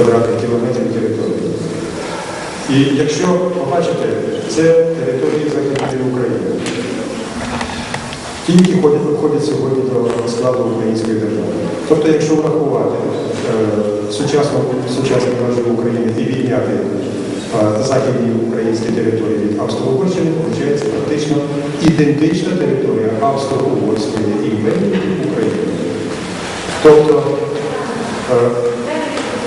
квадратних кілометрів території. І якщо побачите, це території Західної України. Ті, які входять, сьогодні до складу української держави. Тобто, якщо врахувати е, сучасну, сучасну межу України і відняти е, західні українські території від Австро-Угорщини, виходить практично ідентична територія Австро-Угорської імперії України. Тобто е,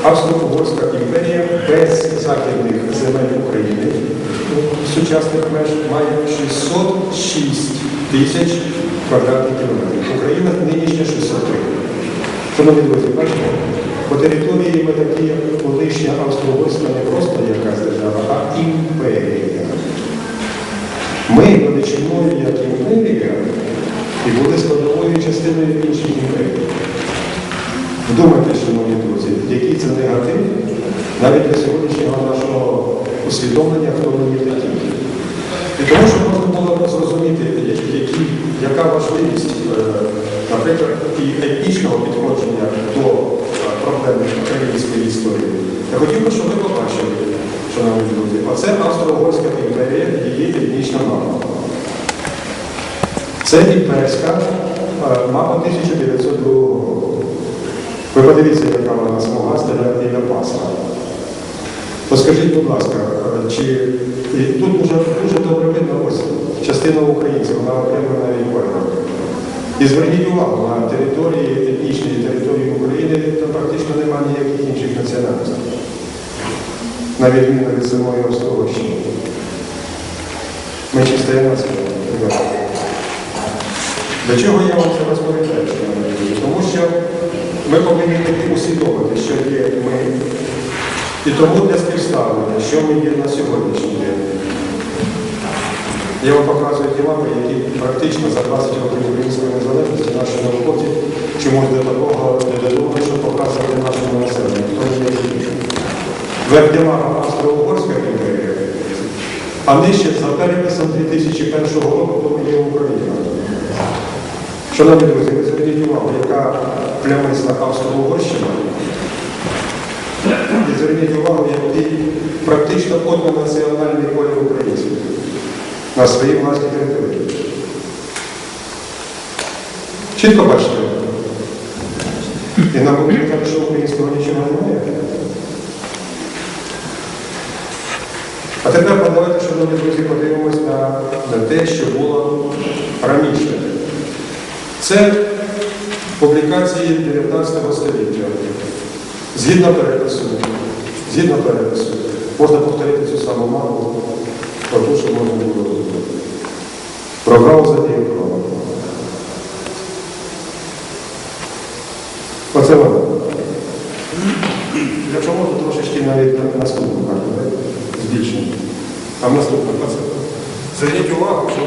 Австро-Угорська імперія без західних земель України сучасних меж має 606 тисяч квадратних кілометрів. Україна нинішня 603. Шановні друзі, бачите, по території ми такі колишня Австро-Угорська не просто якась держава, а імперія. Ми величиною як імперія і були складовою частиною інших імперій. Вдумайтесь, шановні друзі, який це негатив навіть для сьогоднішнього нашого усвідомлення, хто ми є такі. І тому, щоб можна було зрозуміти, які, яка важливість, е, наприклад, і етнічного підходження до е, проблем української історії, я хотів би, щоб ви побачили, шановні друзі, оце Австро-Угорська імперія, її етнічна мапа. Це імперська е, мапа 1902 року. Ви подивіться, яка вона смуга стояти біля паса. То будь ласка, е, чи тут дуже, дуже добре видно ось частина українців, вона окремлена рікою. І зверніть увагу, на території етнічної території України там практично немає ніяких інших національностей. На відміну від самої Австро-Угорщини. Ми чиста нація. Для чого я вам це розповідаю? Тому що ми повинні усвідомити, що є ми. І тому для співставлення, що ми є на сьогоднішній день. Я вам показую ті мапи, які практично за 20 років української незалежності наші науковці чомусь до такого не додумали, щоб показувати нашому населенню. Вердема Австро-Угорська імперія, а нижче за переписом 2001 року, то є Україна. Шановні друзі, ви зверніть увагу, яка плямисна Австро-Угорщина. Зверніть увагу, який практично однонаціональний колір українців на своїй власній території. Чітко бачите. І нам говорить, що українського нічого немає. А тепер давайте, шановні друзі, подивимось на, на те, що було раніше. Це публікації 19 століття. Згідно перепису, згідно перепису, можна повторити цю саму мапу, про те, що можна було робити. Про право задію право. Оце воно. Якщо можна трошечки навіть на наступну карту, збільшимо. А наступна оце. Зверніть увагу, що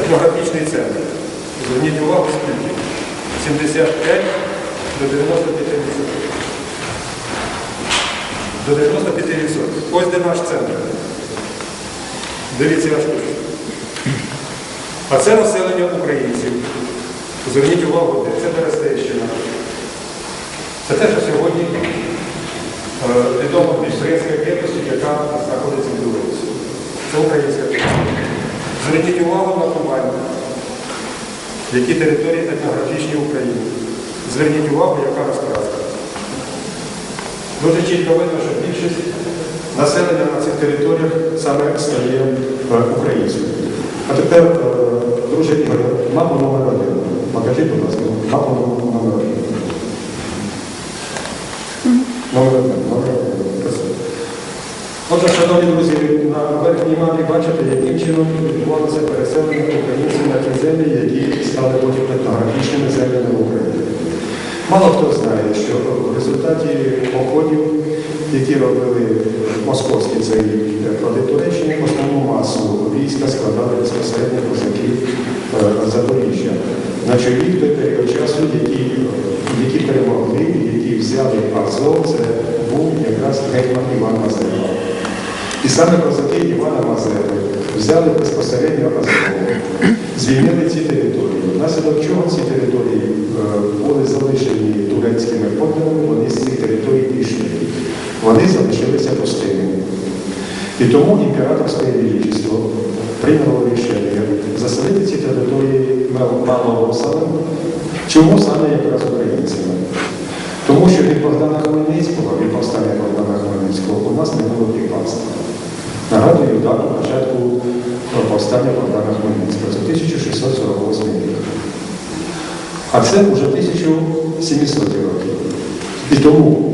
етнографічний центр. Зверніть увагу, скільки? 75 до 95 До 95 Ось де наш центр. Дивіться аж тут. А це населення українців. Зверніть увагу, де це Берестейщина. Це те, що сьогодні е, відомо більш Турецька яка знаходиться в Білорусі. Це українська крепость. Зверніть увагу на Кубань. Які території етнографічні в Україні. Зверніть увагу, яка розкраска. Дуже чітко видно, що більшість населення на цих територіях саме стає е, українською. А тепер, е, друже Ігор, мапа номер один. Покажіть, будь ласка, мапа номер один. Номер один, номер один. Отже, шановні друзі, на верхній мапі бачите, яким чином відбувалося переселення українців на ті землі, які стали потім етнографічними землями України. Мало хто знає, що в результаті походів, які робили московські царі проти Туреччини, основну масу війська складали безпосередньо козаки е, Запоріжжя. На чолі той період часу, які, які перемогли, які взяли Азов, це був якраз гетьман Іван Мазепа. І саме козаки Івана Мазепи взяли безпосередньо Азов, звільнили ці території. Внаслідок чого ці території е, були залишені турецькими подданими, вони з цих територій пішли. вони залишилися пустими. І тому імператорське величество прийняло рішення заселити ці території мал- малороссами, чому саме якраз українцями. Тому що від Богдана Хмельницького, від повстання Богдана Хмельницького у нас не було кріпацтва. Нагадую дату початку е, повстання Богдана Хмельницького. Це 1648 рік. А це вже 1700 років. І тому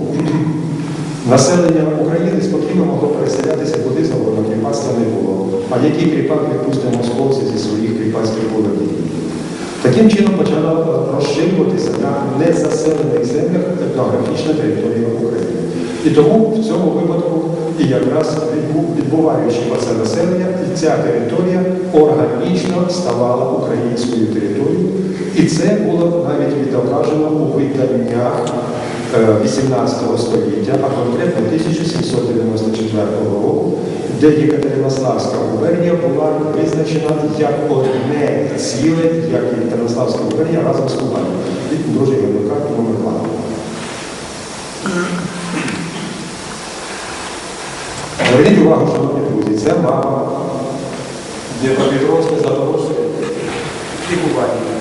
населення України спокійно могло переселятися куди завгодно, кріпацтва не було. А який кріпак відпустив московці зі своїх кріпацьких володінь? Таким чином почала розширюватися на незаселених землях етнографічна територія України. І тому в цьому випадку, і якраз відбуваючи це населення, і ця територія органічно ставала українською територією. І це було навіть відображено у виданнях е, 18 століття, а конкретно 1794 року, де Єкатеринославська губернія була визначена як одне ціле, як Єкатеринославська губернія разом з Кубаном. І дружий Генокар номер 2. Зверніть увагу, шановні друзі, це мапа Дніпропетровська, Запорожська і Кубані.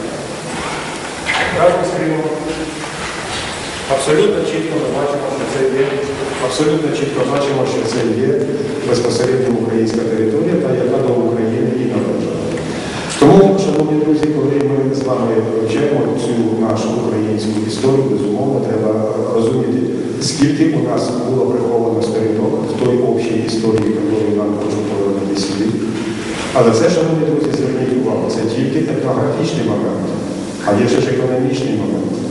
Разом з Кримом. Абсолютно чітко ми бачимо, що це є, абсолютно чітко бачимо, що це є безпосередньо українська територія, та яка до України і належала. Тому, шановні друзі, коли ми з вами вивчаємо цю нашу українську історію, безумовно, треба розуміти, скільки у нас було приховано сторінок в той общій історії, яку нам хочуть повернути сюди. Але це, шановні друзі, зверніть увагу, це тільки етнографічний момент, а є ще ж економічний момент.